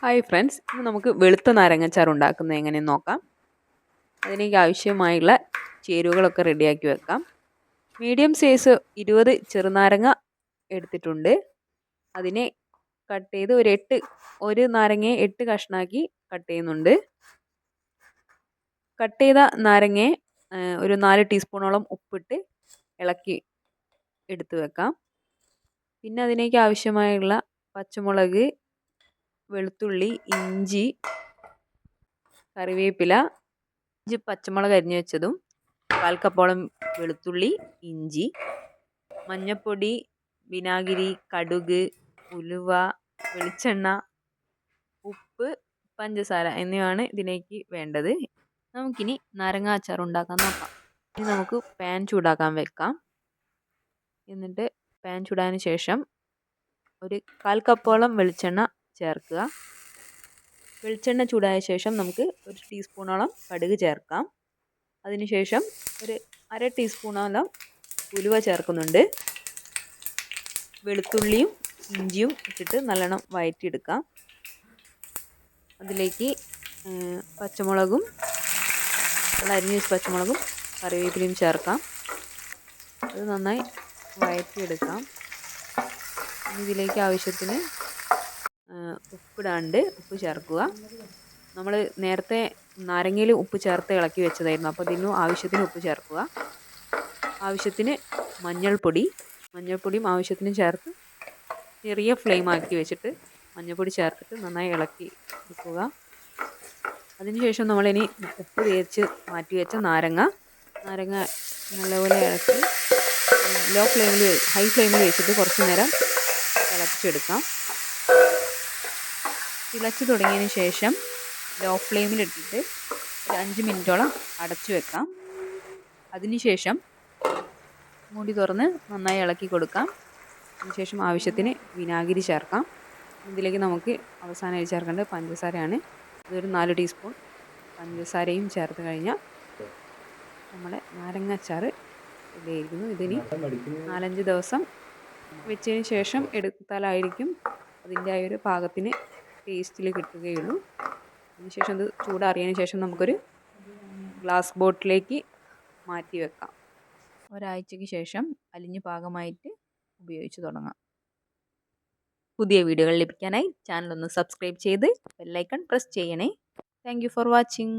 Hi friends ഇന്ന് നമുക്ക് വെളുത്ത നാരങ്ങച്ചാർ ഉണ്ടാക്കുന്നത് എങ്ങനെയെന്ന് നോക്കാം. അതിലേക്ക് ആവശ്യമായുള്ള ചേരുവകളൊക്കെ റെഡിയാക്കി വെക്കാം. മീഡിയം സൈസ് ഇരുപത് ചെറുനാരങ്ങ എടുത്തിട്ടുണ്ട്. അതിനെ കട്ട് ചെയ്ത് ഒരു എട്ട് ഒരു നാരങ്ങയെ എട്ട് കഷ്ണാക്കി കട്ട് ചെയ്യുന്നുണ്ട്. കട്ട് ചെയ്ത നാരങ്ങയെ ഒരു നാല് ടീസ്പൂണോളം ഉപ്പിട്ട് ഇളക്കി എടുത്ത് വെക്കാം. പിന്നെ അതിലേക്ക് ആവശ്യമായുള്ള പച്ചമുളക് വെളുത്തുള്ളി ഇഞ്ചി കറിവേപ്പില ഇഞ്ചി പച്ചമുളക് അരിഞ്ഞു വെച്ചതും കാൽ കപ്പോളം വെളുത്തുള്ളി ഇഞ്ചി മഞ്ഞൾപ്പൊടി വിനാഗിരി കടുക് ഉലുവ വെളിച്ചെണ്ണ ഉപ്പ് പഞ്ചസാര എന്നിവയാണ് ഇതിലേക്ക് വേണ്ടത്. നമുക്കിനി നാരങ്ങ അച്ചാർ ഉണ്ടാക്കാൻ നോക്കാം. ഇനി നമുക്ക് പാൻ ചൂടാക്കാൻ വെക്കാം. എന്നിട്ട് പാൻ ചൂടാതിന് ശേഷം ഒരു കാൽ കപ്പോളം വെളിച്ചെണ്ണ ചേർക്കുക. വെളിച്ചെണ്ണ ചൂടായ ശേഷം നമുക്ക് ഒരു ടീസ്പൂണോളം കടുക് ചേർക്കാം. അതിനുശേഷം ഒരു അര ടീസ്പൂണോളം ഉലുവ ചേർക്കുന്നുണ്ട്. വെളുത്തുള്ളിയും ഇഞ്ചിയും ഇട്ടിട്ട് നല്ലോണം വഴറ്റിയെടുക്കാം അതിലേക്ക് പച്ചമുളകും അരിഞ്ഞ പച്ചമുളകും കറിവേപ്പിലയും ചേർക്കാം. അത് നന്നായി വഴറ്റിയെടുക്കാം ഇതിലേക്ക് ആവശ്യത്തിന് ഉപ്പിടാണ്ട് ഉപ്പ് ചേർക്കുക. നമ്മൾ നേരത്തെ നാരങ്ങയിൽ ഉപ്പ് ചേർത്ത് ഇളക്കി വെച്ചതായിരുന്നു. അപ്പോൾ ഇതിനും ആവശ്യത്തിന് ഉപ്പ് ചേർക്കുക. ആവശ്യത്തിന് മഞ്ഞൾപ്പൊടി മഞ്ഞൾപ്പൊടിയും ആവശ്യത്തിന് ചേർത്ത് ചെറിയ ഫ്ലെയിം ആക്കി വെച്ചിട്ട് മഞ്ഞൾപ്പൊടി ചേർത്തിട്ട് നന്നായി ഇളക്കി എടുക്കുക. അതിനുശേഷം നമ്മളിനി ഉപ്പ് തേച്ച് മാറ്റി വെച്ച നാരങ്ങ. നാരങ്ങ നല്ലപോലെ ഇളക്കി ലോ ഫ്ലെയിമിൽ ഹൈ ഫ്ലെയിമിൽ വെച്ചിട്ട് കുറച്ച് നേരം തിളപ്പിച്ചെടുക്കാം. തിളച്ച് തുടങ്ങിയതിന് ശേഷം ലോ ഫ്ലെയിമിലിട്ടിട്ട് ഒരു അഞ്ച് മിനിറ്റോളം അടച്ചു വെക്കാം. അതിനുശേഷം മൂടി തുറന്ന് നന്നായി ഇളക്കി കൊടുക്കാം. അതിനുശേഷം ആവശ്യത്തിന് വിനാഗിരി ചേർക്കാം. ഇതിലേക്ക് നമുക്ക് അവസാനമായി ചേർക്കേണ്ടത് പഞ്ചസാരയാണ്. അതൊരു നാല് ടീസ്പൂൺ പഞ്ചസാരയും ചേർത്ത് കഴിഞ്ഞാൽ നമ്മുടെ നാരങ്ങ അച്ചാറ് ഇതായിരിക്കുന്നു ഇതിന് നാലഞ്ച് ദിവസം വെച്ചതിന് ശേഷം എടുത്താലായിരിക്കും അതിന്റെ ആ ഒരു പാകത്തിന് ടേസ്റ്റിൽ കിട്ടുകയുള്ളൂ. അതിനുശേഷം അത് ചൂടാറിയതിന് ശേഷം നമുക്കൊരു ഗ്ലാസ് ബോട്ടിലേക്ക് മാറ്റി വെക്കാം. ഒരാഴ്ചയ്ക്ക് ശേഷം അലിഞ്ഞ് പാകമായിട്ട് ഉപയോഗിച്ച് തുടങ്ങാം. പുതിയ വീഡിയോകൾ ലഭിക്കാനായി ചാനൽ ഒന്ന് സബ്സ്ക്രൈബ് ചെയ്ത് ബെല്ലൈക്കൺ പ്രസ് ചെയ്യണേ. Thank for watching